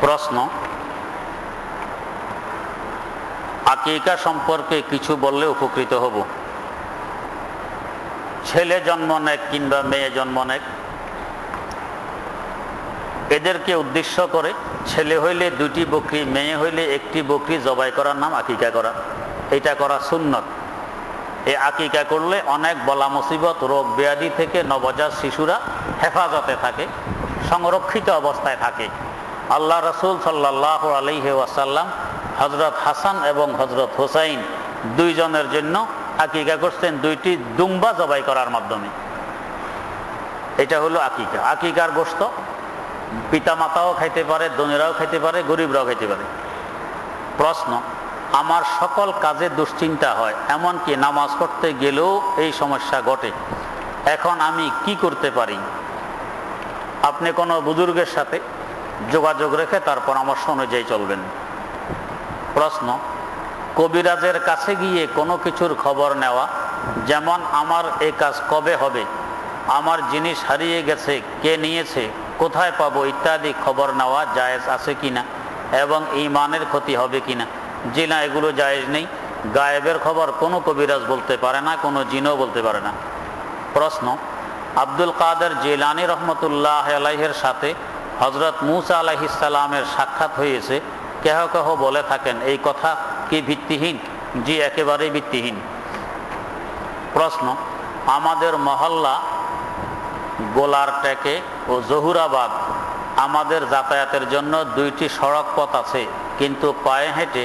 প্রশ্ন। আকিকা সম্পর্কে কিছু বললে উপকৃত হব। ছেলে জন্ম নেক কিংবা মেয়ে জন্ম নেক, এদেরকে উদ্দেশ্য করে ছেলে হইলে দুটি বকরি, মেয়ে হইলে একটি বকরি জবাই করার নাম আকিকা করা। এটা করা সুন্নত। এই আকিকা করলে অনেক বলা মুসিবত, রোগ ব্যাধি থেকে নবজাত শিশুরা হেফাজতে থাকে, সংরক্ষিত অবস্থায় থাকে। আল্লাহ রসুল সাল্লাহ আলহি ওয়াসাল্লাম হজরত হাসান এবং হজরত হোসাইন দুইজনের জন্য আকিকা করছেন দুইটি দুম্বা জবাই করার মাধ্যমে। এটা হলো আকিকা। আকিকার গোস্ত পিতা মাতাও খাইতে পারে, ধনীরাও খাইতে পারে, গরিবরাও খাইতে পারে। প্রশ্ন, আমার সকল কাজে দুশ্চিন্তা হয়, এমনকি নামাজ পড়তে গেলেও এই সমস্যা ঘটে। এখন আমি কি করতে পারি? আপনি কোনো বুজুর্গের সাথে যোগাযোগ রেখে তার পরামর্শ অনুযায়ী চলবেন। প্রশ্ন, কবিরাজের কাছে গিয়ে কোনো কিছুর খবর নেওয়া, যেমন আমার এই কাজ কবে হবে, আমার জিনিস হারিয়ে গেছে, কে নিয়েছে, কোথায় পাবো ইত্যাদি খবর নেওয়া জায়েজ আছে কিনা, এবং ইমানের ক্ষতি হবে কিনা জি না এগুলো জায়েজ নেই, গায়েবের খবর কোনো কবিরাজ বলতে পারে না, কোনো জিনও বলতে পারে না। প্রশ্ন, আব্দুল কাদের জিলানি রহমতুল্লাহ আলাইহের সাথে হজরত মুসা আলাহিসাল্লামের সাক্ষাৎ হয়েছে। কেহ কেহ বলে থাকেন, এই কথা কি ভিত্তিহীন? জি, একেবারেই ভিত্তিহীন। প্রশ্ন, আমাদের মহল্লা গোলার টেকে ও জহুরাবাদ আমাদের যাতায়াতের জন্য দুইটি সড়ক পথ আছে, কিন্তু পায়ে হেঁটে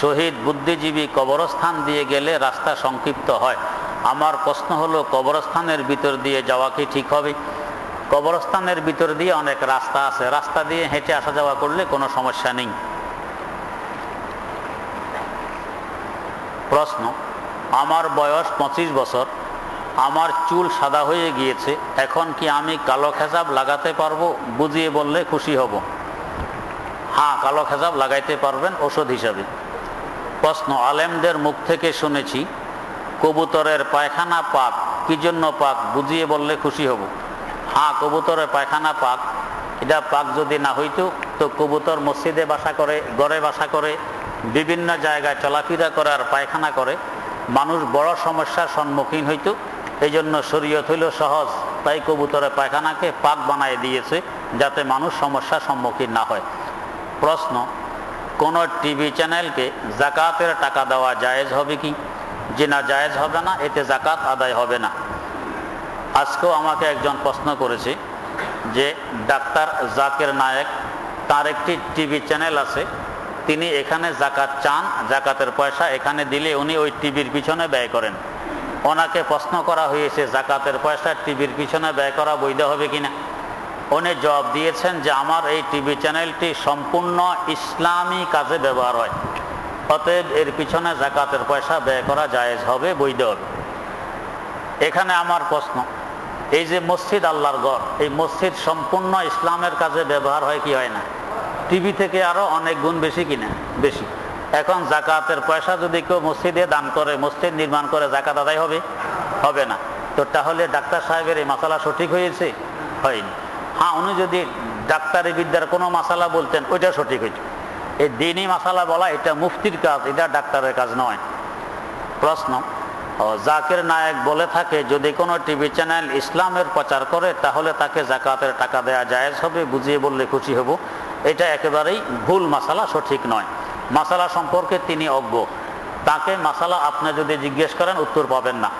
শহীদ বুদ্ধিজীবী কবরস্থান দিয়ে গেলে রাস্তা সংক্ষিপ্ত হয়। আমার প্রশ্ন হলো, কবরস্থানের ভিতর দিয়ে যাওয়া কি ঠিক হবে? কবরস্থানের ভিতর দিয়ে অনেক রাস্তা আছে। রাস্তা দিয়ে হেঁটে আসা যাওয়া করলে কোনো সমস্যা নেই। প্রশ্ন, আমার বয়স পঁচিশ বছর, আমার চুল সাদা হয়ে গিয়েছে, এখন কি আমি কালো খেজাব লাগাতে পারব? বুঝিয়ে বললে খুশি হব। হ্যাঁ কালো খেজাব লাগাইতে পারবেন ওষুধ হিসাবে। প্রশ্ন, আলেমদের মুখ থেকে শুনেছি, কবুতরের পায়খানা পাক, কি জন্য পাক? বুঝিয়ে বললে খুশি হব। হ্যাঁ কবুতরের পায়খানা পাক। এটা পাক যদি না হইতো, তো কবুতর মসজিদে বাসা করে গড়ে বাসা করে, বিভিন্ন জায়গায় চলাফেরা করে আর পায়খানা করে। মানুষ বড় সমস্যার সম্মুখীন হইতো। এই জন্য শরীয়ত হইল সহজ। তাই কবুতরের পায়খানাকে পাক বানায় দিয়েছে, যাতে মানুষ সমস্যার সম্মুখীন না হয়। প্রশ্ন, কোন টিভি চ্যানেলকে জাকাতের টাকা দেওয়া জায়েজ হবে কি? যে না জায়েজ হবে না, এতে জাকাত আদায় হবে না। আজকেও আমাকে একজন প্রশ্ন করেছে যে ডাক্তার জাকের নায়েক, তার একটি টিভি চ্যানেল আছে। তিনি এখানে জাকাত চান, জাকাতের পয়সা এখানে দিলে উনি ওই টিভির পিছনে ব্যয় করেন। ওনাকে প্রশ্ন করা হয়েছে, জাকাতের পয়সা টিভির পিছনে ব্যয় করা বৈধ হবে কিনা? উনি জবাব দিয়েছেন যে আমার এই টিভি চ্যানেলটি সম্পূর্ণ ইসলামী কাজে ব্যবহার হয়। অতএব এর পিছনে জাকাতের পয়সা ব্যয় করা জায়েজ হবে, বৈধ হবে। এখানে আমার প্রশ্ন এই যে মসজিদ আল্লাহর গড় এই মসজিদ সম্পূর্ণ ইসলামের কাজে ব্যবহার হয় কি হয় না? টিভি থেকে আরও অনেক গুণ বেশি কিনা? বেশি। এখন জাকাতের পয়সা যদি কেউ মসজিদে দান করে, মসজিদ নির্মাণ করে, জাকাত আদায় হবে? হবে না। তো তাহলে ডাক্তার সাহেবের এই মশালা সঠিক হয়েছে? হয়নি। হ্যাঁ উনি যদি ডাক্তারি বিদ্যার কোনো মশালা বলতেন, ওইটা সঠিক হইত। এই দিনই মশালা বলা এটা মুফতির কাজ, এটা ডাক্তারের কাজ নয়। প্রশ্ন? জাকির নায়েক বলে থাকে, যদি কোনো টিভি চ্যানেল ইসলামের প্রচার করে, তাহলে তাকে জাকাতের টাকা দেওয়া জায়েজ হবে, বুঝিয়ে বললে খুশি হব। এটা একেবারেই ভুল মাসালা, সঠিক নয়। মাসালা সম্পর্কে তিনি অজ্ঞ। তাকে মাসালা আপনি যদি জিজ্ঞেস করেন, উত্তর পাবেন না।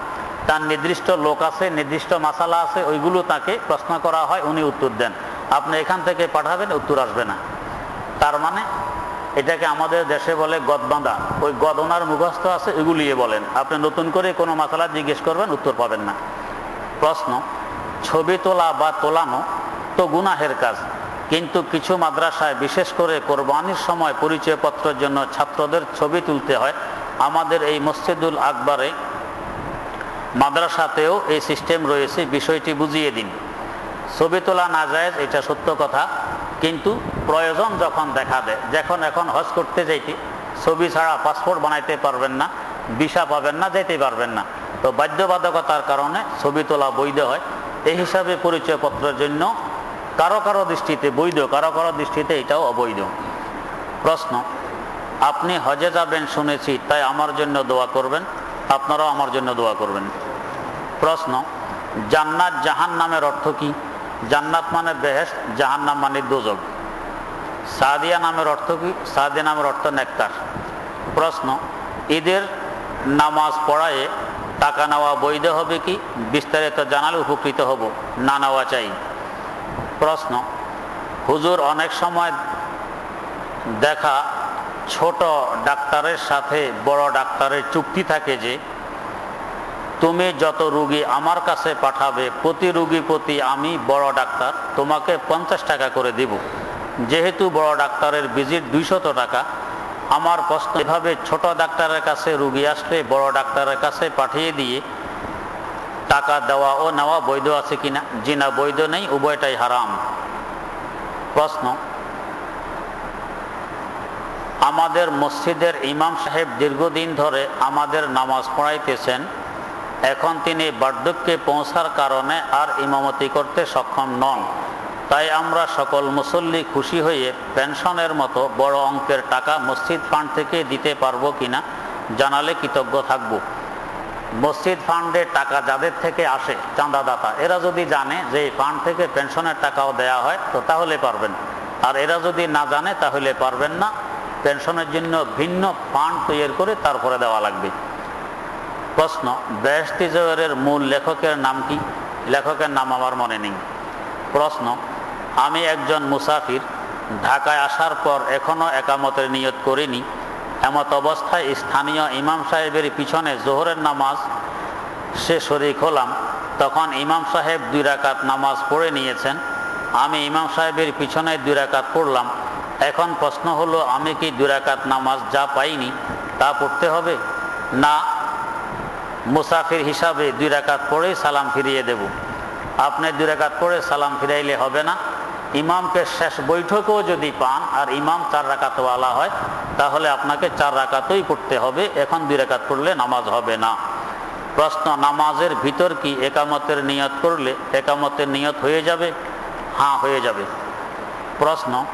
তার নির্দিষ্ট লোক আছে, নির্দিষ্ট মাসালা আছে, ওইগুলো তাকে প্রশ্ন করা হয়, উনি উত্তর দেন। আপনি এখান থেকে পাঠাবেন, উত্তর আসবে না। তার মানে এটাকে আমাদের দেশে বলে গদ বাঁধা ওই গদ ওনার মুখস্থ আছে, এগুলিয়ে বলেন। আপনি নতুন করে কোনো মাসালা জিজ্ঞেস করবেন, উত্তর পাবেন না। প্রশ্ন, ছবি তোলা বা তোলানো তো গুনাহের কাজ, কিন্তু কিছু মাদ্রাসায় বিশেষ করে কোরবানির সময় পরিচয়পত্রের জন্য ছাত্রদের ছবি তুলতে হয়। আমাদের এই মসজিদুল আকবরে মাদ্রাসাতেও এই সিস্টেম রয়েছে। বিষয়টি বুঝিয়ে দিন। ছবি তোলা না যায় এটা সত্য কথা, কিন্তু প্রয়োজন যখন দেখা দেয় যখন এখন হজ করতে যাইতে, ছবি ছাড়া পাসপোর্ট বানাইতে পারবেন না, ভিসা পাবেন না, যেতে পারবেন না। তো বাধ্যবাধকতার কারণে ছবি তোলা বৈধ হয়। এই হিসাবে পরিচয়পত্রের জন্য কারও কারও দৃষ্টিতে বৈধ, কারও কারও দৃষ্টিতে এটাও অবৈধ। প্রশ্ন, আপনি হজে যাবেন শুনেছি, তাই আমার জন্য দোয়া করবেন, আপনারাও আমার জন্য দোয়া করবেন। প্রশ্ন, জান্নাত জাহান নামের অর্থ কি? জান্নাত মানে বেহেস্ট জাহান্নাম মানে দোজক। সাদিয়া নামের অর্থ কি? সাদিয়া নামের অর্থ নেককার। প্রশ্ন, ঈদের নামাজ পড়ায় টাকা নেওয়া বৈধ হবে কি? বিস্তারিত জানালে উপকৃত হব, না নেওয়া চাই। প্রশ্ন, হুজুর অনেক সময় দেখা ছোট ডাক্তারের সাথে বড় ডাক্তারের চুক্তি থাকে যে, তুমি যত রুগী আমার কাছে পাঠাবে, প্রতি রুগী প্রতি আমি বড় ডাক্তার, তোমাকে পঞ্চাশ টাকা করে দিব। যেহেতু বড় ডাক্তারের ভিজিট দুইশত টাকা, আমার প্রশ্ন, এভাবে ছোট ডাক্তারের কাছে রুগী আসলে বড় ডাক্তারের কাছে পাঠিয়ে দিয়ে টাকা দেওয়া ও নেওয়া বৈধ আছে কিনা? জি না, বৈধ নেই, উভয়টাই হারাম। প্রশ্ন, আমাদের মসজিদের ইমাম সাহেব দীর্ঘদিন ধরে আমাদের নামাজ পড়াইতেছেন, এখন তিনি বার্ধক্যে পৌঁছার কারণে আর ইমামতি করতে সক্ষম নন। তাই আমরা সকল মুসল্লি খুশি হয়ে পেনশনের মতো বড় অঙ্কের টাকা মসজিদ ফান্ড থেকে দিতে পারব কিনা জানালে কৃতজ্ঞ থাকব। মসজিদ ফান্ডে টাকা যাদের থেকে আসে, চাঁদাদাতা, এরা যদি জানে যে এই ফান্ড থেকে পেনশনের টাকাও দেয়া হয়, তো তাহলে পারবেন। আর এরা যদি না জানে, তাহলে পারবেন না। পেনশনের জন্য ভিন্ন ফান্ড তৈরি করে তারপরে দেওয়া লাগবে। প্রশ্ন বেহস্তি জোহরের মূল লেখকের নাম কি? লেখকের নাম আমার মনে নেই। প্রশ্ন আমি একজন মুসাফির, ঢাকায় আসার পর এখনও একামতের নিয়ত করিনি। এমত অবস্থায় স্থানীয় ইমাম সাহেবের পিছনে জোহরের নামাজ সে শরিক হলাম। তখন ইমাম সাহেব দুই রাকাত নামাজ পড়ে নিয়েছেন। আমি ইমাম সাহেবের পিছনে দুই রাকাত পড়লাম। এখন প্রশ্ন হলো, আমি কি দুই রাকাত নামাজ যা পাইনি তা পড়তে হবে? না, মুসাফির হিসাবে দুই রাকাত পড়েই সালাম ফিরিয়ে দেব। আপনি দুই রাকাত পড়ে সালাম ফিরাইলে হবে না। ইমামকে শেষ বৈঠকেও যদি পান আর ইমাম চার রাকাতওয়ালা হয়, তাহলে আপনাকে চার রাকাতই পড়তে হবে। এখন দুই রাকাত পড়লে নামাজ হবে না। প্রশ্ন, নামাজের ভিতর কি একামতের নিয়ত করলে একামতের নিয়ত হয়ে যাবে? হ্যাঁ হয়ে যাবে। প্রশ্ন,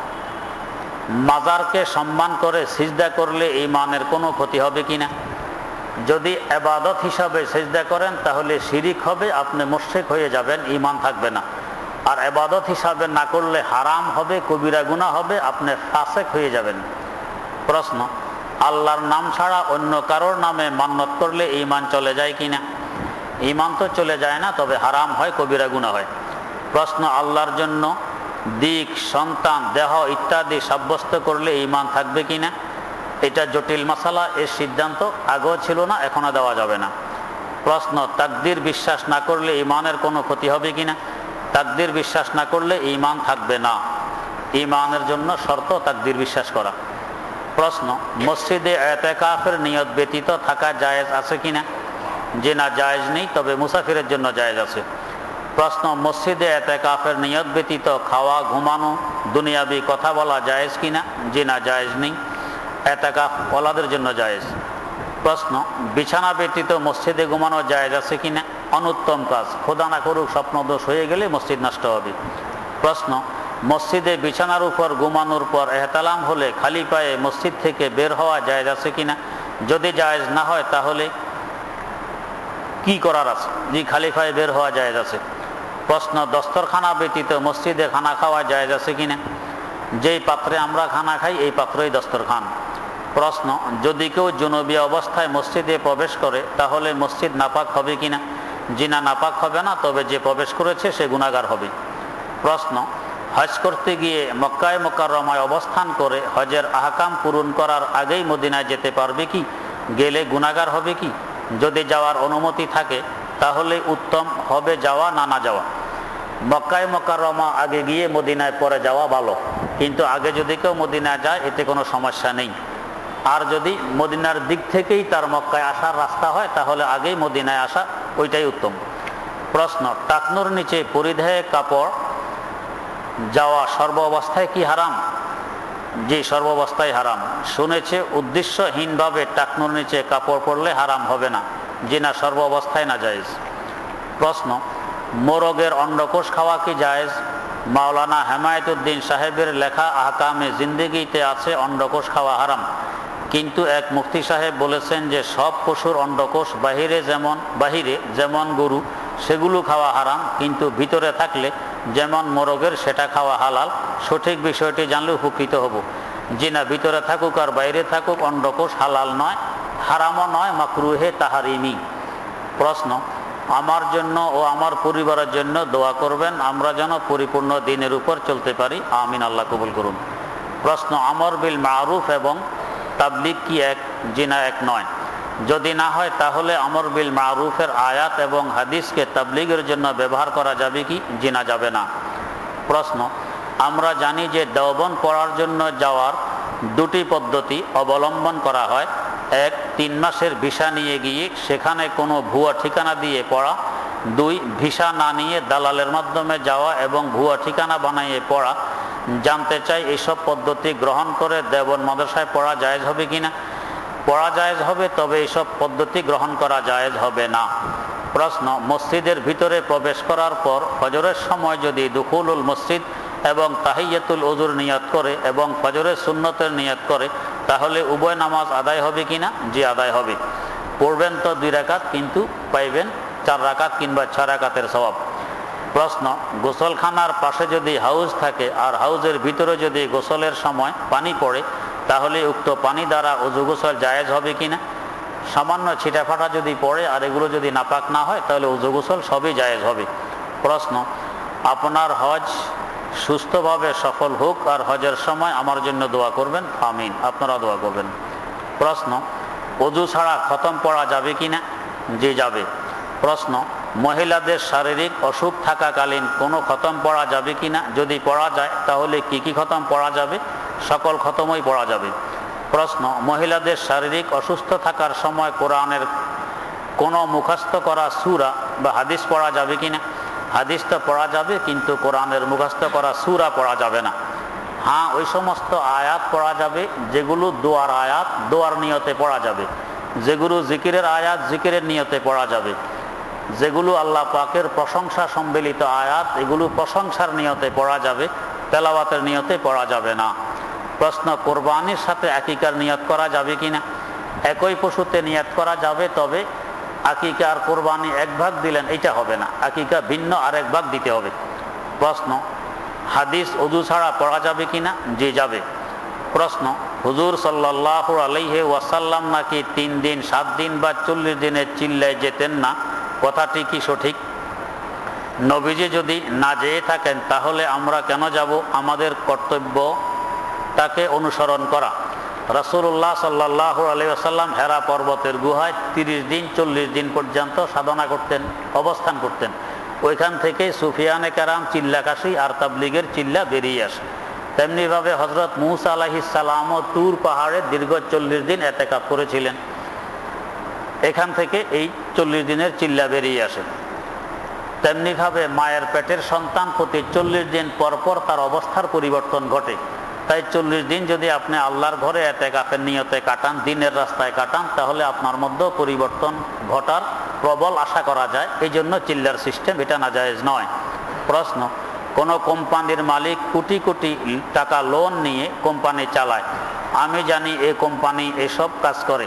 মাজারকে সম্মান করে সিজদা করলে ইমানের কোনো ক্ষতি হবে কিনা যদি এবাদত হিসাবে সেজদা করেন, তাহলে শিরিক হবে, আপনি মোশেক হয়ে যাবেন ইমান থাকবে না। আর এবাদত হিসাবে না করলে হারাম হবে, কবিরা গুণা হবে, আপনি ফাসেক হয়ে যাবেন। প্রশ্ন, আল্লাহর নাম ছাড়া অন্য কারোর নামে মান্যত করলে ইমান চলে যায় কি না ইমান তো চলে যায় না, তবে হারাম হয়, কবিরা গুণা হয়। প্রশ্ন, আল্লাহর জন্য দিক, সন্তান, দেহ ইত্যাদি সাব্যস্ত করলে ইমান থাকবে কিনা? এটা জটিল মশালা এর সিদ্ধান্ত আগেও ছিল না, এখনও দেওয়া যাবে না। প্রশ্ন, তাকদির বিশ্বাস না করলে ইমানের কোনো ক্ষতি হবে কিনা? তাকদির বিশ্বাস না করলে ইমান থাকবে না। ইমানের জন্য শর্ত তাকদির বিশ্বাস করা। প্রশ্ন, মসজিদে এতেকাফের নিয়ত ব্যতীত থাকা জায়েজ আছে কি না যে না, জায়েজ নেই, তবে মুসাফিরের জন্য জায়েজ আছে। প্রশ্ন, মসজিদে এতেকাফের নিয়ত ব্যতীত খাওয়া, ঘুমানো, দুনিয়াবি কথা বলা জায়েজ কিনা? যে না, জায়েজ নেই এতাকাফ ওলাদের জন্য জায়েজ। প্রশ্ন, বিছানা ব্যতীত মসজিদে ঘুমানো জায়েজ আছে কিনা? অনুত্তম কাজ। খোদা না করুক স্বপ্নদোষ হয়ে গেলে মসজিদ নষ্ট হবে। প্রশ্ন, মসজিদে বিছানার উপর ঘুমানোর পর এহতালাম হলে খালি পায়ে মসজিদ থেকে বের হওয়া জায়েজ আছে কিনা? যদি জায়জ না হয় তাহলে কি করার আছে? জি, খালি পায়ে বের হওয়া জায়েজ আছে। প্রশ্ন, দস্তরখানা ব্যতীত মসজিদে খানা খাওয়া জায়েজ আছে কিনা? যেই পাত্রে আমরা খানা খাই, এই পাত্রই দস্তরখান। প্রশ্ন, যদি কেউ জনবী অবস্থায় মসজিদে প্রবেশ করে, তাহলে মসজিদ নাপাক হবে কিনা? জিনা নাপাক হবে না, তবে যে প্রবেশ করেছে সে গুণাগার হবে। প্রশ্ন, হজ করতে গিয়ে মক্কায় মোকাররমায় অবস্থান করে হজের আহকাম পূরণ করার আগেই মদিনায় যেতে পারবে কি? গেলে গুণাগার হবে কি? যদি যাওয়ার অনুমতি থাকে, তাহলে উত্তম হবে যাওয়া না না যাওয়া। মক্কায় মোকাররমা আগে গিয়ে মদিনায় পরে যাওয়া ভালো। কিন্তু আগে যদি কেউ মদিনায় যায়, এতে কোনো সমস্যা নেই। আর যদি মদিনার দিক থেকেই তার মক্কায় আসার রাস্তা হয়, তাহলে আগেই মদিনায় আসা ওইটাই উত্তম। প্রশ্ন, টাকনুর নিচে পরিধেয় কাপড় যাওয়া সর্ব অবস্থায় কি হারাম? জি, সর্বাবস্থায় হারাম। শুনেছে, উদ্দেশ্যহীনভাবে টাকনুর নিচে কাপড় পরলে হারাম হবে না। যে না সর্ব অবস্থায় না জায়েজ। প্রশ্ন, মোরগের অন্ডকোষ খাওয়া কি জায়েজ? মাওলানা হেমায়তুদ্দিন সাহেবের লেখা আহকামে জিন্দেগিতে আছে অন্ডকোষ খাওয়া হারাম। কিন্তু এক মুফতি সাহেব বলেছেন যে সব পশুর অন্ডকোষ বাহিরে যেমন বাহিরে যেমন গরু, সেগুলো খাওয়া হারাম, কিন্তু ভিতরে থাকলে যেমন মোরগের, সেটা খাওয়া হালাল। সঠিক বিষয়টি জানলে উপকৃত হব। যে না ভিতরে থাকুক আর বাইরে থাকুক, অন্ডকোষ হালাল নয়, হারামও নয়, মাকরুহে তাহারিমি। প্রশ্ন, আমার জন্য ও আমার পরিবারের জন্য দোয়া করবেন, আমরা যেন পরিপূর্ণ দিনের উপর চলতে পারি। আমিন, আল্লাহ কবুল করুন। প্রশ্ন, আমর বিল মারুফ এবং তাবলিগ কি এক জিনা এক নয়। যদি না হয়, তাহলে আমর বিল মারুফের আয়াত এবং হাদিসকে তাবলিগের জন্য ব্যবহার করা যাবে কি? জিনা যাবে না। প্রশ্ন, আমরা জানি যে দেওবন পড়ার জন্য যাওয়ার দুটি পদ্ধতি অবলম্বন করা হয়। এক, তিন মাসের ভিসা নিয়ে গিয়ে সেখানে কোনো ভুয়া ঠিকানা দিয়ে পড়া। দুই, ভিসা না নিয়ে দালালের মাধ্যমে যাওয়া এবং ভুয়া ঠিকানা বানিয়ে পড়া। জানতে চাই এইসব পদ্ধতি গ্রহণ করে দেবন মাদ্রাসায় পড়া জায়েজ হবে কিনা? পড়া জায়েজ হবে, তবে এইসব পদ্ধতি গ্রহণ করা জায়েজ হবে না। প্রশ্ন, মসজিদের ভিতরে প্রবেশ করার পর ফজরের সময় যদি দুকুলুল মসজিদ এবং তাহিয়াতুল ওজুর নিয়াত করে এবং ফজরের সুন্নতের নিয়াত করে, তাহলে উভয় নামাজ আদায় হবে কিনা? জি, আদায় হবে। পড়বেন তো দুই রাকাত, কিন্তু পাইবেন চার রাকাত কিংবা ছয় রাকাতের স্বভাব প্রশ্ন, গোসলখানার পাশে যদি হাউস থাকে আর হাউজের ভিতরে যদি গোসলের সময় পানি পড়ে, তাহলে উক্ত পানি দ্বারা অজু গোসল জায়েজ হবে কি না সামান্য ছিটাফাটা যদি পড়ে আর এগুলো যদি নাপাক না হয়, তাহলে উজু গোসল সবই জায়েজ হবে। প্রশ্ন, আপনার হজ সুস্থভাবে সফল হোক আর হজের সময় আমার জন্য দোয়া করবেন? আমিন, আপনারা দোয়া করবেন। প্রশ্ন, অজু ছাড়া খতম পড়া যাবে কি না যে যাবে। প্রশ্ন মহিলাদের শারীরিক অসুখ থাকাকালীন কোনো খতম পড়া যাবে কি না? যদি পড়া যায়, তাহলে কি কি খতম পড়া যাবে? সকল খতমই পড়া যাবে। প্রশ্ন, মহিলাদের শারীরিক অসুস্থ থাকার সময় কোরআনের কোনো মুখস্থ করা সুরা বা হাদিস পড়া যাবে কি না? হাদিস তো পড়া যাবে, কিন্তু কোরআনের মুখস্থ করা সুরা পড়া যাবে না। হ্যাঁ ওই সমস্ত আয়াত পড়া যাবে, যেগুলো দোয়ার আয়াত, দোয়ার নিয়তে পড়া যাবে। যেগুলো জিকিরের আয়াত, জিকিরের নিয়তে পড়া যাবে। যেগুলো আল্লাহ পাকের প্রশংসা সম্মিলিত আয়াত, এগুলো প্রশংসার নিয়তে পড়া যাবে, তেলাওয়াতের নিয়তে পড়া যাবে না। প্রশ্ন, কোরবানির সাথে আকিকার নিয়ত করা যাবে কি না একই পশুতে নিয়ত করা যাবে, তবে আকিকা আর কোরবানি এক ভাগ দিলেন, এটা হবে না। আকিকা ভিন্ন, আরেক ভাগ দিতে হবে। প্রশ্ন, হাদিস অজু ছাড়া পড়া যাবে কি না যে যাবে। প্রশ্ন, হুজুর সাল্লাহ আলাইহে ওয়াসাল্লাম নাকি তিন দিন, সাত দিন বা চল্লিশ দিনের চিল্লায় যেতেন না? কথাটি কি সঠিক? নবীজি যদি না যেয়ে থাকেন, তাহলে আমরা কেন যাব? আমাদের কর্তব্য তাকে অনুসরণ করা। রসুল্লাহ সাল্লাহ আসাল্লাম হেরা পর্বতের গুহায় তিরিশ দিন, চল্লিশ দিন পর্যন্ত সাধনা করতেন, অবস্থান করতেন। ওইখান থেকে সুফিয়ানে কারাম চিল্লাকাশি আর তাবলিগের চিল্লা বেরিয়ে আসে। তেমনিভাবে হজরত মুসা আলাহিসাল্লামও তুর পাহাড়ে দীর্ঘ চল্লিশ দিন এতেকাপ করেছিলেন। এখান থেকে এই চল্লিশ দিনের চিল্লা বেরিয়ে আসে। তেমনিভাবে মায়ের পেটের সন্তান প্রতি চল্লিশ দিন পরপর তার অবস্থার পরিবর্তন ঘটে। তাই চল্লিশ দিন যদি আপনি আল্লাহর ঘরে এতে কাপের নিয়তে কাটান, দিনের রাস্তায় কাটান, তাহলে আপনার মধ্যেও পরিবর্তন ঘটার প্রবল আশা করা যায়। এই জন্য চিল্লার সিস্টেম এটা না জায়েজ নয়। প্রশ্ন, কোনো কোম্পানির মালিক কোটি কোটি টাকা লোন নিয়ে কোম্পানি চালায়। আমি জানি এই কোম্পানি এসব কাজ করে।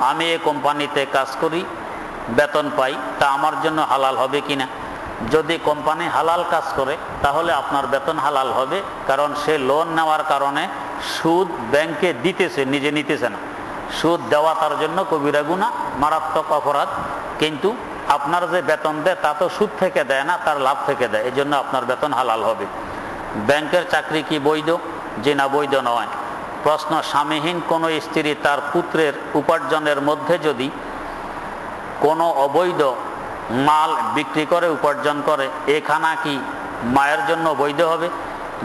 আমি এই কোম্পানিতে কাজ করি, বেতন পাই, তা আমার জন্য হালাল হবে কিনা? যদি কোম্পানি হালাল কাজ করে, তাহলে আপনার বেতন হালাল হবে, কারণ সে লোন নেওয়ার কারণে সুদ ব্যাংকে দিতেছে, নিজে নিতেছে না। সুদ দেওয়া তার জন্য কবিরা গুণা মারাত্মক অপরাধ। কিন্তু আপনার যে বেতন দেয়, তা তো সুদ থেকে দেয় না, তার লাভ থেকে দেয়। এই জন্য আপনার বেতন হালাল হবে। ব্যাংকের চাকরি কি বৈধ? যে না বৈধ নয়। প্রশ্ন, স্বামীহীন কোনো স্ত্রী তার পুত্রের উপার্জনের মধ্যে যদি কোনো অবৈধ মাল বিক্রি করে, উপার্জন করে এ খানা কি মায়ের জন্য বৈধ হবে?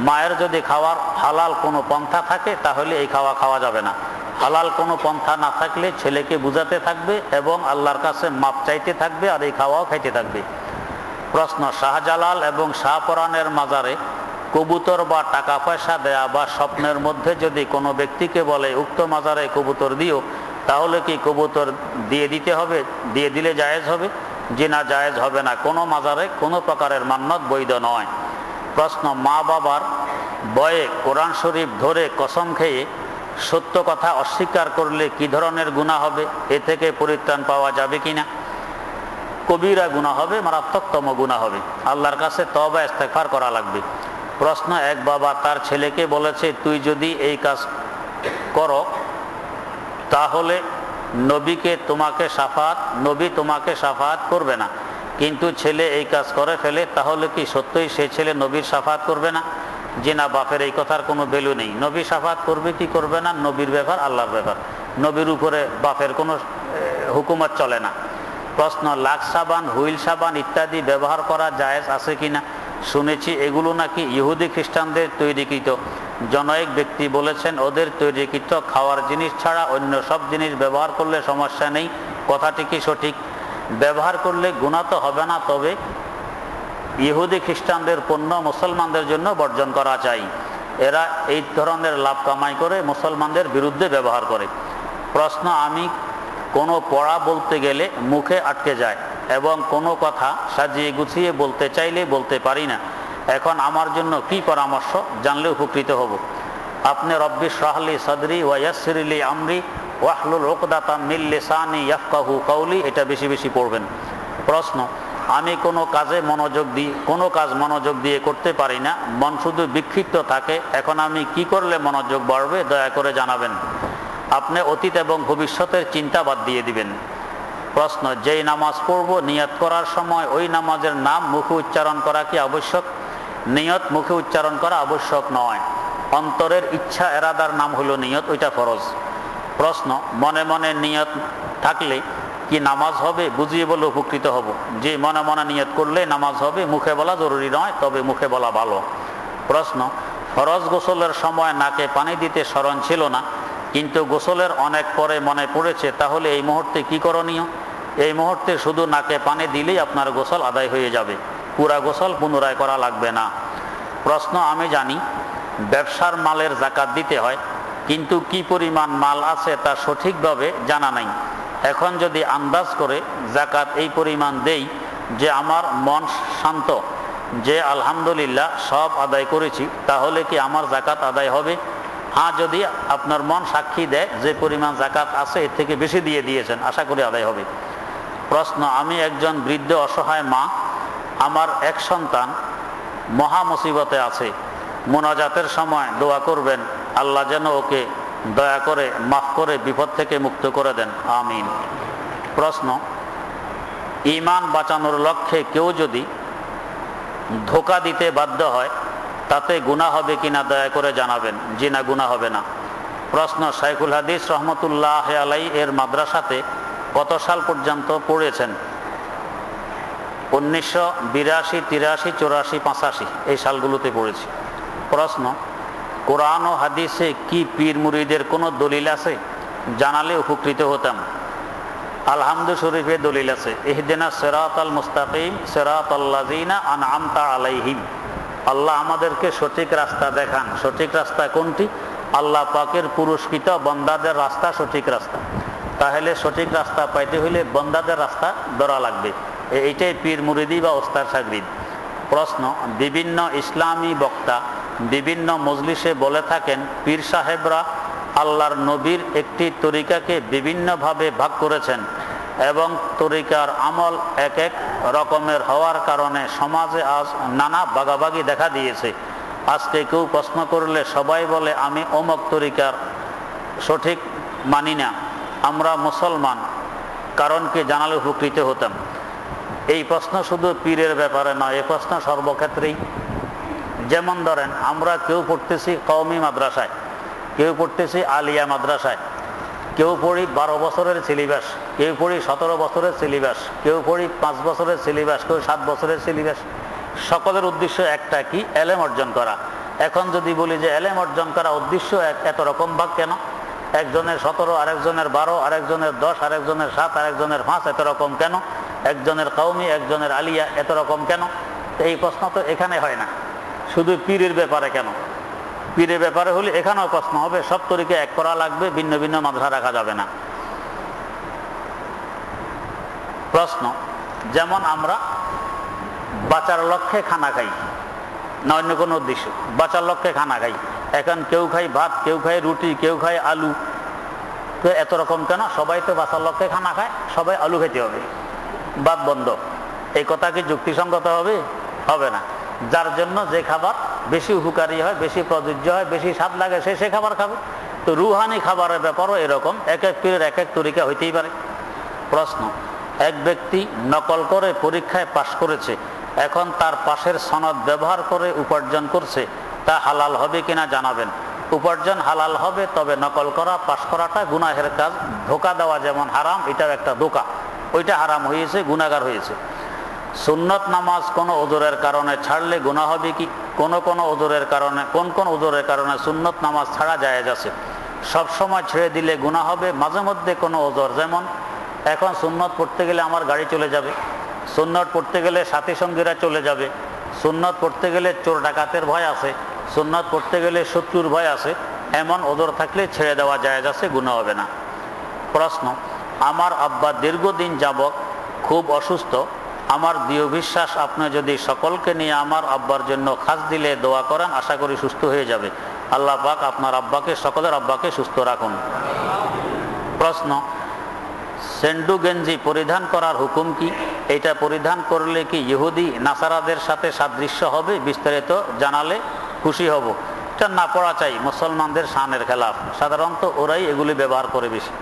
মায়ের যদি খাওয়ার হালাল কোনো পন্থা থাকে, তাহলে এই খাওয়া খাওয়া যাবে না। হালাল কোনো পন্থা না থাকলে ছেলেকে বুঝাতে থাকবে এবং আল্লাহর কাছে মাপ চাইতে থাকবে আর এই খাওয়াও খাইতে থাকবে। প্রশ্ন, শাহজালাল এবং শাহপরানের মাজারে কবুতর বা টাকা পয়সা দেয়া বা স্বপ্নের মধ্যে যদি কোনো ব্যক্তিকে বলে, উক্ত মাজারে কবুতর দিও, তাহলে কি কবুতর দিয়ে দিতে হবে? দিয়ে দিলে জায়েজ হবে? যে না, জায়েজ হবে না। কোনো মাজারে কোনো প্রকারের মান্যত বৈধ নয়। প্রশ্ন, মা বাবার বয়ে কোরআন শরীফ ধরে কসম খেয়ে সত্য কথা অস্বীকার করলে কি ধরনের গুণা হবে? এ থেকে পরিত্রাণ পাওয়া যাবে কি না? কবিরা গুণা হবে, মারাত্মকতম গুণা হবে। আল্লাহর কাছে তবা ইস্তেফার করা লাগবে। প্রশ্ন এক বাবা তার ছেলেকে বলেছে, তুই যদি এই কাজ করো, তাহলে নবীকে তোমাকে সাফাত, নবী তোমাকে সাফাত করবে না। কিন্তু ছেলে এই কাজ করে ফেলে, তাহলে কি সত্যই সে ছেলে নবীর সাফাত করবে না? যে না, বাপের এই কথার কোনো ভ্যালু নেই। নবী সাফাত করবে কি করবে না? নবীর ব্যাপার, আল্লাহর ব্যাপার। নবীর উপরে বাপের কোনো হুকুমত চলে না। প্রশ্ন, লাখ সাবান, হুইল সাবান ইত্যাদি ব্যবহার করা জায়েজ আছে কিনা? শুনেছি, এগুলো নাকি ইহুদি খ্রিস্টানদের তৈরিকৃত। জনৈক ব্যক্তি বলেছেন, ওদের তৈরিকৃত খাওয়ার জিনিস ছাড়া অন্য সব জিনিস ব্যবহার করলে সমস্যা নেই। কথাটি কি সঠিক? ব্যবহার করলে গুণা তো হবে না, তবে ইহুদি খ্রিস্টানদের পণ্য মুসলমানদের জন্য বর্জন করা চাই এরা এই ধরনের লাভ কামাই করে মুসলমানদের বিরুদ্ধে ব্যবহার করে। প্রশ্ন, আমি কোনো পড়া বলতে গেলে মুখে আটকে যায়? এবং কোনো কথা সাজিয়ে গুছিয়ে বলতে চাইলে বলতে পারি না। এখন আমার জন্য কি পরামর্শ? জানলে উপকৃত হব। আপনি রব্বি শাহলি সদরি ওয়াসিরলি আমরি ওয়াহলুল ওকদাতা মিল্লিসানি ইয়াফকাহু কাউলি এটা বেশি বেশি পড়বেন। প্রশ্ন, আমি কোনো কাজে মনোযোগ দিই কোনো কাজ মনোযোগ দিয়ে করতে পারি না। মন শুধু বিক্ষিপ্ত থাকে। এখন আমি কি করলে মনোযোগ বাড়বে? দয়া করে জানাবেন। আপনি অতীত এবং ভবিষ্যতের চিন্তা বাদ দিয়ে দিবেন। প্রশ্ন, যেই নামাজ পড়ব, নিয়ত করার সময় ওই নামাজের নাম মুখে উচ্চারণ করা কি আবশ্যক? নিয়ত মুখে উচ্চারণ করা আবশ্যক নয়। অন্তরের ইচ্ছা, এরাদার নাম হলো নিয়ত, ওইটা ফরজ। প্রশ্ন, মনে মনে নিয়ত থাকলে কি নামাজ হবে? বুঝিয়ে বলে উপকৃত হব। যে মনে মনে নিয়ত করলে নামাজ হবে, মুখে বলা জরুরি নয়, তবে মুখে বলা ভালো। প্রশ্ন, ফরজ গোসলের সময় নাকে পানি দিতে স্মরণ ছিল না, কিন্তু গোসলের অনেক পরে মনে পড়েছে, তাহলে এই মুহূর্তে কি করণীয়? এই মুহূর্তে শুধু নাকে পানি দিলেই আপনার গোসল আদায় হয়ে যাবে। পুরা গোসল পুনরায় করা লাগবে না। প্রশ্ন আমি জানি, ব্যবসার মালের জাকাত দিতে হয়, কিন্তু কি পরিমাণ মাল আছে তা সঠিকভাবে জানা নাই। এখন যদি আন্দাজ করে জাকাত এই পরিমাণ দেই যে আমার মন শান্ত, যে আলহামদুলিল্লাহ সব আদায় করেছি, তাহলে কি আমার জাকাত আদায় হবে? হ্যাঁ যদি আপনার মন সাক্ষী দেয় যে পরিমাণ জাকাত আছে, এর থেকে বেশি দিয়ে দিয়েছেন, আশা করি আদায় হবে। প্রশ্ন, আমি একজন বৃদ্ধ অসহায় মা, আমার এক সন্তান মহা মুসিবতে আছে, মোনাজাতের সময় দোয়া করবেন, আল্লাহ যেন ওকে দয়া করে, মাফ করে, বিপদ থেকে মুক্ত করে দেন, আমিন। প্রশ্ন ইমান বাঁচানোর লক্ষ্যে কেউ যদি ধোকা দিতে বাধ্য হয়, তাতে গুণা হবে কি না দয়া করে জানাবেন জি না গুণা হবে না। প্রশ্ন, শাইখুল হাদিস রহমতুল্লাহ আলাই এর মাদ্রাসাতে কত সাল পর্যন্ত পড়েছেন? উনিশশো বিরাশি, তিরাশি, চৌরাশি, পাঁচাশি, এই সালগুলোতে পড়েছি। প্রশ্ন, কোরআন ও হাদিসে কি পীর মুরিদের কোনো দলিল আছে? জানালে উপকৃত হতাম। আলহামদু শরীফে দলিল আছে, ইহদিনা সেরাত আল মুস্তাকিম সেরাত আল্লাজিনা আন আমতা আলাইহিম। আল্লাহ আমাদেরকে সঠিক রাস্তা দেখান। সঠিক রাস্তা কোনটি? আল্লাহ পাকের পুরস্কৃত বন্দাদের রাস্তা সঠিক রাস্তা। তাহলে সঠিক রাস্তা পাইতে হইলে বন্দাদের রাস্তা ধরা লাগবে। এইটাই পীর মুরিদি বা ওস্তার সাগরিদ। প্রশ্ন, বিভিন্ন ইসলামী বক্তা, বিভিন্ন মজলিসে বলে থাকেন, পীর সাহেবরা আল্লাহর নবীর একটি তরিকাকে বিভিন্নভাবে ভাগ করেছেন এবং তরিকার আমল এক এক রকমের হওয়ার কারণে সমাজে আজ নানা বাগাবাগি দেখা দিয়েছে। আজকে কেউ প্রশ্ন করলে সবাই বলে, আমি অমক তরিকার সঠিক মানি না। আমরা মুসলমান কারণকে জানালে উপকৃত হতাম? এই প্রশ্ন শুধু পীরের ব্যাপারে নয় এই প্রশ্ন সর্বক্ষেত্রেই। যেমন ধরেন, আমরা কেউ পড়তেছি কওমি মাদ্রাসায়, কেউ পড়তেছি আলিয়া মাদ্রাসায়, কেউ পড়ি বারো বছরের সিলেবাস, কেউ পড়ি সতেরো বছরের সিলেবাস, কেউ পড়ি পাঁচ বছরের সিলেবাস, কেউ সাত বছরের সিলেবাস। সকলের উদ্দেশ্য একটা কি? এলেম অর্জন করা। এখন যদি বলি যে এলেম অর্জন করা উদ্দেশ্য এক- এত রকম ভাগ কেন? একজনের সতেরো, আরেকজনের বারো, আরেকজনের দশ, আরেকজনের সাত, আরেকজনের পাঁচ, এত রকম কেন? একজনের কৌমি একজনের আলিয়া, এত রকম কেন? এই প্রশ্ন তো এখানে হয় না। শুধু পীরের ব্যাপারে কেন? পীরের ব্যাপারে হলে এখানেও প্রশ্ন হবে, সব তরিকে এক করা লাগবে, ভিন্ন ভিন্ন মাদ্রাসা রাখা যাবে না। প্রশ্ন, যেমন আমরা বাঁচার লক্ষ্যে খানা খাই, না অন্য কোনো উদ্দেশ্য? বাঁচার লক্ষ্যে খানা খাই। এখন কেউ খাই ভাত, কেউ খায় রুটি, কেউ খায় আলু। তো এত রকম কেন? সবাই তো বাঁচার লক্ষ্যে খানা খায়, সবাই আলু খেতে হবে। বাদ বন্ধ। এই কথা কি যুক্তিসঙ্গত হবে? হবে না। যার জন্য যে খাবার বেশি উপকারী হয়, বেশি প্রযোজ্য হয়, বেশি স্বাদ লাগে, সে সে খাবার খাবে। তো রুহানি খাবারের ব্যাপারও এরকম। এক এক পীরের এক এক তরিকা হইতেই পারে। প্রশ্ন, এক ব্যক্তি নকল করে পরীক্ষায় পাশ করেছে, এখন তার পাশের সনদ ব্যবহার করে উপার্জন করছে তা হালাল হবে কিনা জানাবেন। উপার্জন হালাল হবে, তবে নকল করা, পাশ করাটা গুনাহের কাজ। ধোকা দেওয়া যেমন হারাম, এটাও একটা ধোকা। ওইটা হারাম হয়েছে গুণাগার হয়েছে সুন্নত নামাজ কোনো ওজোরের কারণে ছাড়লে গুণা হবে কি? কোন কোন ওজোরের কারণে, কোন কোন ওজোরের কারণে সুন্নত নামাজ ছাড়া যায় আছে? সব সময় ছেড়ে দিলে গুণা হবে, মাঝে মধ্যে কোনো ওজোর যেমন, এখন সুন্নত পড়তে গেলে আমার গাড়ি চলে যাবে। সুন্নত পড়তে গেলে সাথী সঙ্গীরা চলে যাবে। সুন্নত পড়তে গেলে চোর ডাকাতের ভয় আছে। সুন্নত পড়তে গেলে শত্রুর ভয় আছে, এমন ওদর থাকলে ছেড়ে দেওয়া যায় আছে গুণা হবে না। প্রশ্ন, আমার আব্বা দীর্ঘদিন যাবৎ খুব অসুস্থ, আমার দৃঢ় বিশ্বাস আপনি যদি সকলকে নিয়ে আমার আব্বার জন্য খাস দিলে দোয়া করেন, আশা করি সুস্থ হয়ে যাবে। আল্লাহ পাক আপনার আব্বাকে, সকলের আব্বাকে সুস্থ রাখুন। প্রশ্ন, সেন্ডু গেঞ্জি পরিধান করার হুকুম কি? এটা পরিধান করলে কি ইহুদি, নাসারাদের সাথে সাদৃশ্য হবে? বিস্তারিত জানালে খুশি হব। এটা না পড়া চাই, মুসলমানদের শানের খেলাফ। সাধারণত ওরাই এগুলি ব্যবহার করে বেশি।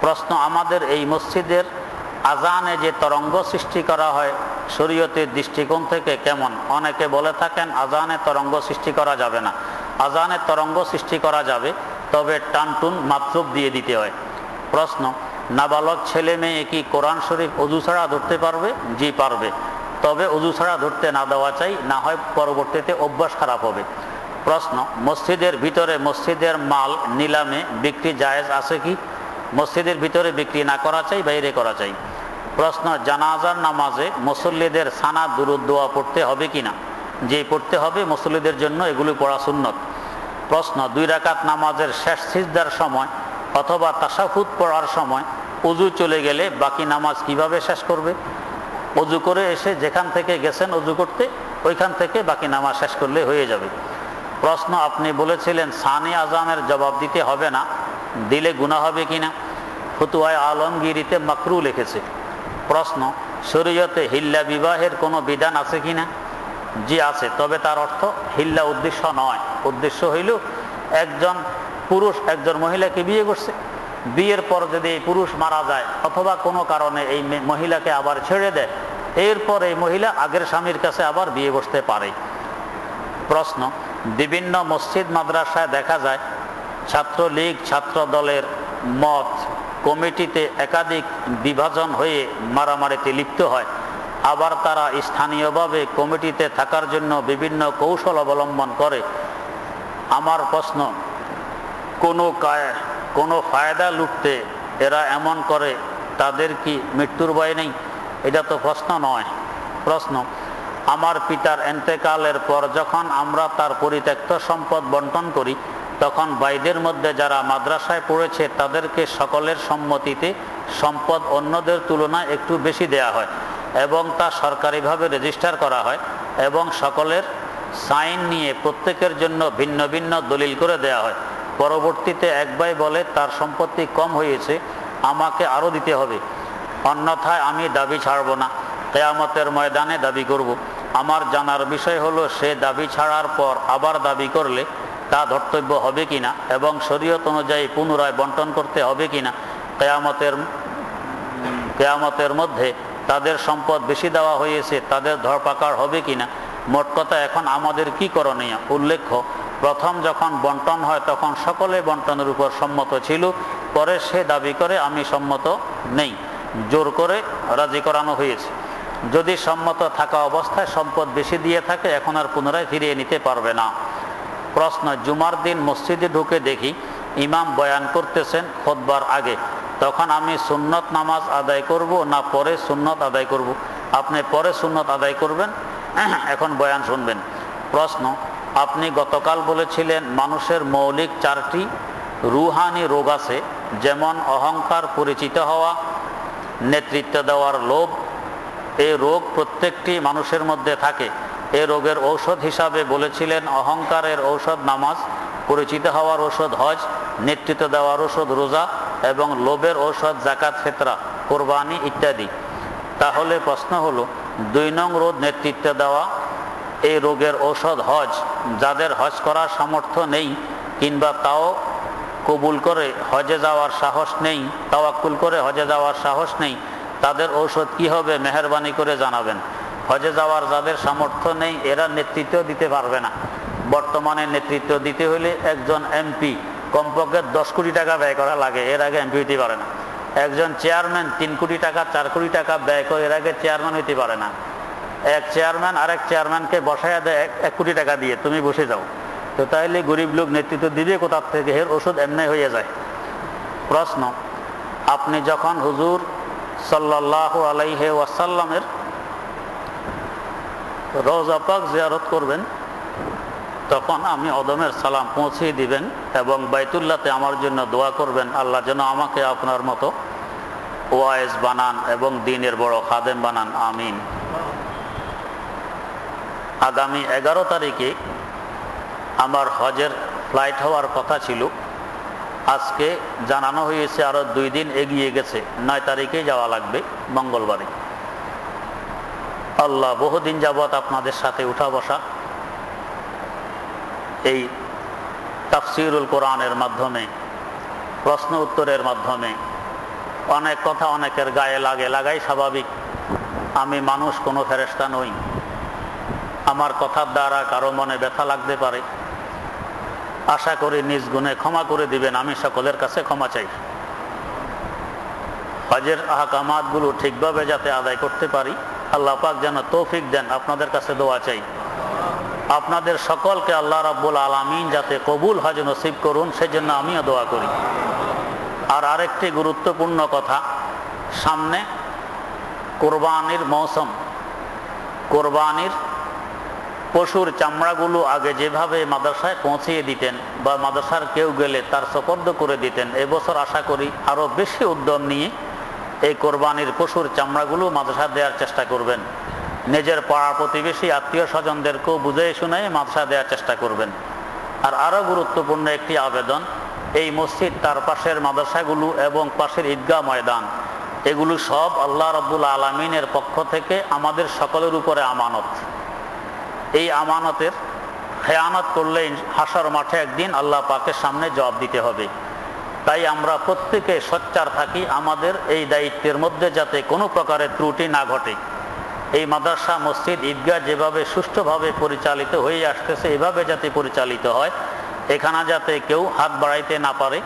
প্রশ্ন, আমাদের এই মসজিদের আজানে যে তরঙ্গ সৃষ্টি করা হয়, শরীয়তের দৃষ্টিকোণ থেকে কেমন? অনেকে বলে থাকেন, আজানে তরঙ্গ সৃষ্টি করা যাবে না। আজানে তরঙ্গ সৃষ্টি করা যাবে, তবে টানটুন মাত্রব দিয়ে দিতে হয়। প্রশ্ন, নাবালক ছেলে মেয়ে কি কোরআন শরীফ অজু ছাড়া ধরতে পারবে? জি, পারবে। তবে অজু ছাড়া ধরতে না দেওয়া চাই, না হয় পরবর্তীতে অভ্যাস খারাপ হবে। প্রশ্ন, মসজিদের ভিতরে মসজিদের মাল নিলামে বিক্রি জায়েজ আছে কি? মসজিদের ভিতরে বিক্রি না করা চাই, বাইরে করা চাই? প্রশ্ন, জানাজার নামাজে মুসল্লিদের সানা দূরদোয়া পড়তে হবে কি না যে পড়তে হবে মুসল্লিদের জন্য, এগুলি পড়া সুন্নত। প্রশ্ন, দুই রাকাত নামাজের শেষ সিজদার সময় অথবা তাসাফুদ পড়ার সময় উজু চলে গেলে বাকি নামাজ কীভাবে শেষ করবে? অজু করে এসে যেখান থেকে গেছেন অজু করতে, ওইখান থেকে বাকি নামাজ শেষ করলে হয়ে যাবে। প্রশ্ন, আপনি বলেছিলেন, সানি আজানের জবাব দিতে হবে না, দিলে গুণা হবে কিনা? ফতুয়ায় আলমগিরিতে মাকরু লিখেছে। প্রশ্ন, শরীয়তে হিল্লা বিবাহের কোনো বিধান আছে কি না জি, আছে, তবে তার অর্থ হিল্লা উদ্দেশ্য নয়। উদ্দেশ্য হইল, একজন পুরুষ, একজন মহিলাকে বিয়ে করছে। বিয়ের পর যদি এই পুরুষ মারা যায়, অথবা কোনো কারণে এই মহিলাকে আবার ছেড়ে দেয়, এরপর এই মহিলা আগের স্বামীর কাছে আবার বিয়ে বসতে পারে। প্রশ্ন, বিভিন্ন মসজিদ মাদ্রাসায় দেখা যায়, ছাত্রলীগ ছাত্র দলের মত কমিটিতে একাধিক বিভাজন হয়ে মারামারিতে লিপ্ত হয়। আবার তারা স্থানীয়ভাবে কমিটিতে থাকার জন্য বিভিন্ন কৌশল অবলম্বন করে। আমার প্রশ্ন, কোনো কায়- কোনো ফায়দা লুটতে এরা এমন করে, তাদের কি মৃত্যুর ভয় নেই? এটা তো প্রশ্ন নয়। প্রশ্ন, আমার পিতার এন্তেকালের পর যখন আমরা তার পরিত্যক্ত সম্পদ বন্টন করি, তখন বাইদের মধ্যে যারা মাদ্রাসায় পড়েছে, তাদেরকে সকলের সম্মতিতে সম্পদ অন্যদের তুলনায় একটু বেশি দেয়া হয় এবং তা সরকারিভাবে রেজিস্টার করা হয় এবং সকলের সাইন নিয়ে প্রত্যেকের জন্য ভিন্ন ভিন্ন দলিল করে দেয়া হয়। পরবর্তীতে এক ভাই বলে, তার সম্পত্তি কম হয়েছে, আমাকে আরও দিতে হবে। অন্যথায় আমি দাবি ছাড়ব না। কেয়ামতের ময়দানে দাবি করব। আমার জানার বিষয় হলো, সে দাবি ছাড়ার পর আবার দাবি করলে তা ধর্তব্য হবে কিনা এবং শরীয়ত অনুযায়ী পুনরায় বন্টন করতে হবে কিনা, কেয়ামতের কেয়ামতের মধ্যে তাদের সম্পদ বেশি দেওয়া হয়েছে, তাদের ধরপাকড় হবে কিনা, মোট কথা এখন আমাদের কি করণীয়? উল্লেখ্য প্রথম যখন বন্টন হয় তখন সকলে বন্টনের উপর সম্মত ছিল। পরে সে দাবি করে, আমি সম্মত নেই। জোর করে রাজি করানো হয়েছে। যদি সম্মত থাকা অবস্থায় সম্পদ বেশি দিয়ে থাকে, এখন আর পুনরায় ফিরিয়ে নিতে পারবে না। প্রশ্ন, জুমার দিন মসজিদে ঢুকে দেখি ইমাম বয়ান করতেছেন খোদবার আগে, তখন আমি সুন্নত নামাজ আদায় করব না পরে সুন্নত আদায় করব? আপনি পরে সুন্নত আদায় করবেন? এখন বয়ান শুনবেন। প্রশ্ন আপনি গতকাল বলেছিলেন, মানুষের মৌলিক চারটি রুহানি রোগ আছে, যেমন অহংকার পরিচিত হওয়া, নেতৃত্ব দেওয়ার লোভ। এই রোগ প্রত্যেকটি মানুষের মধ্যে থাকে। এ রোগের ঔষধ হিসাবে বলেছিলেন, অহংকারের ঔষধ নামাজ, পরিচিত হওয়ার ঔষধ হজ, নেতৃত্ব দেওয়ার ঔষধ রোজা এবং লোভের ঔষধ জাকাত ফেতরা, কোরবানি ইত্যাদি। তাহলে প্রশ্ন হলো, দুই নং রোধ নেতৃত্ব দেওয়া এই রোগের ঔষধ হজ, যাদের হজ করার সামর্থ্য নেই, কিংবা তাও কবুল করে হজে যাওয়ার সাহস নেই, তাওয়াক্কুল করে হজে যাওয়ার সাহস নেই, তাদের ঔষধ কি হবে মেহরবানি করে জানাবেন। হজে যাওয়ার যাদের সামর্থ্য নেই, এরা নেতৃত্ব দিতে পারবে না। বর্তমানে নেতৃত্ব দিতে হলে একজন এমপি কমপক্ষে দশ কোটি টাকা ব্যয় করা লাগে, এর আগে এমপি হইতে পারে না। একজন চেয়ারম্যান তিন কোটি টাকা, চার কোটি টাকা ব্যয় করে এর আগে চেয়ারম্যান হইতে পারে না। এক চেয়ারম্যান আরেক চেয়ারম্যানকে বসায় দেয় এক- কোটি টাকা দিয়ে, তুমি বসে যাও। তো তাইলে গরিব লোক নেতৃত্ব দিবে কোথার থেকে? এর ওষুধ এমনি হয়ে যায়। প্রশ্ন, আপনি যখন হুজুর সাল্লাহ আলাইহে ওয়াসাল্লামের রোজা পাক জিয়ারত করবেন, তখন আমি অদমের সালাম পৌঁছে দিবেন এবং বাইতুল্লাতে আমার জন্য দোয়া করবেন, আল্লাহ যেন আমাকে আপনার মতো ওয়াইজ বানান এবং দিনের বড় খাদেম বানান, আমিন। আগামী এগারো তারিখে আমার হজের ফ্লাইট হওয়ার কথা ছিল। আজকে জানানো হয়েছে আরও দুই দিন এগিয়ে গেছে। নয় তারিখে যাওয়া লাগবে মঙ্গলবারে। আল্লাহ বহুদিন যাবৎ আপনাদের সাথে উঠা বসা। এই তাফসিরুল কোরআনের মাধ্যমে, প্রশ্ন উত্তরের মাধ্যমে, অনেক কথা অনেকের গায়ে লাগে, লাগাই স্বাভাবিক। আমি মানুষ, কোনো ফেরেস্তা নই। আমার কথার দ্বারা কারও মনে ব্যথা লাগতে পারে। আশা করি নিজ গুণে ক্ষমা করে দিবেন, আমি সকলের কাছে ক্ষমা চাই। হজের আহকামাতগুলো ঠিকভাবে যাতে আদায় করতে পারি, আল্লাহ পাক যেন তৌফিক দেন, আপনাদের কাছে দোয়া চাই। আপনাদের সকলকে আল্লাহ রাব্বুল আলামিন যাতে কবুল হজ নসিব করুন, সেজন্য আমিও দোয়া করি। আর আরেকটি গুরুত্বপূর্ণ কথা, সামনে কোরবানির মৌসুম। কোরবানির পশুর চামড়াগুলো আগে যেভাবে মাদ্রাসায় পৌঁছিয়ে দিতেন বা মাদ্রাসার কেউ গেলে তার সপর্দ করে দিতেন, এবছর আশা করি আরও বেশি উদ্যম নিয়ে এই কোরবানির পশুর চামড়াগুলো মাদ্রাসা দেওয়ার চেষ্টা করবেন। নিজের পাড়া প্রতিবেশী, আত্মীয় স্বজনদেরকেও বুঝে শুনে মাদ্রাসা দেওয়ার চেষ্টা করবেন। আর আরও গুরুত্বপূর্ণ একটি আবেদন, এই মসজিদ তার পাশের মাদ্রাসাগুলো এবং পাশের ঈদগাহ ময়দান, এগুলো সব আল্লাহ রব্বুল আলমিনের পক্ষ থেকে আমাদের সকলের উপরে আমানত। এই আমানতের খেয়ানত করলে হাসার মাঠে একদিন আল্লাহ পাকের সামনে জবাব দিতে হবে। তাই আমরা প্রত্যেকে সোচ্চার থাকি আমাদের এই দায়িত্বের মধ্যে যাতে কোনো প্রকারের ত্রুটি না ঘটে। এই মাদ্রাসা, মসজিদ, ঈদগাহ যেভাবে সুষ্ঠুভাবে পরিচালিত হয়ে আসতেছে, এভাবে যাতে পরিচালিত হয়, এখানে যাতে কেউ হাত বাড়াইতে না পারে,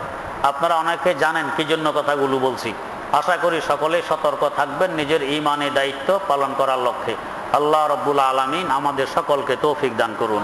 আপনারা অনেকে জানেন কি জন্য কথাগুলো বলছি। আশা করি সকলে সতর্ক থাকবেন, নিজের ইমানি দায়িত্ব পালন করার লক্ষ্যে। আল্লাহ রব্বুল আলমিন আমাদের সকলকে তৌফিক দান করুন।